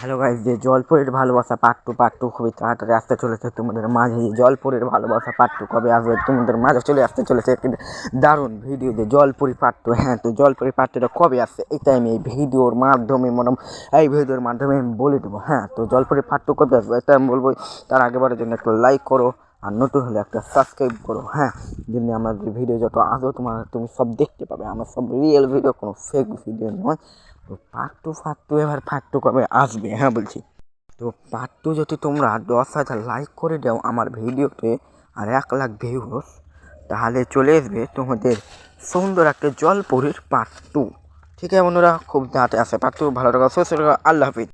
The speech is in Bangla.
হ্যালো গাইজ যে জলপুরের ভালোবাসা পার্ট টু পার্ট টু খুবই তাড়াতাড়ি আসতে চলেছে। তোমাদের মাঝে যে জলপুরের ভালোবাসা পার্ট টু কবে আসবে, তোমাদের মাঝে চলে আসতে চলেছে একটি দারুণ ভিডিও যে জলপুরি পার্ট টু হ্যাঁ তো জলপুরি পার্ট কবে আসছে, এই আমি এই ভিডিওর মাধ্যমে মনে এই ভিডিওর মাধ্যমে আমি বলে দেবো। হ্যাঁ তো জলপুরি পার্ট টু কবে আসবে, এটা আমি বলব, তার আগেবারের জন্য একটু লাইক করো। আর নতুন হলে একটা সাবস্ক্রাইব করো হ্যাঁ? যেমনি আমার যে ভিডিও যত আসবে, তোমার তুমি সব দেখতে পাবে। আমার সব রিয়েল ভিডিও কোনো ফেক ভিডিও নয়। তো পার্ট টু পার্ট টু এবার পার্ট টু কবে আসবে হ্যাঁ বলছি? তো পার্ট টু যদি তোমরা দশ হাজার লাইক করে দাও আমার ভিডিওতে আর এক লাখ ভিউস তাহলে চলে আসবে তোমাদের সুন্দর একটা জলপুরের পার্ট টু ঠিক আছে বন্ধুরা? খুব তাড়াতাড়ি আসে পার্ট টু ভালো থাকা, সুস্থ আল্লাহ হাফিজ।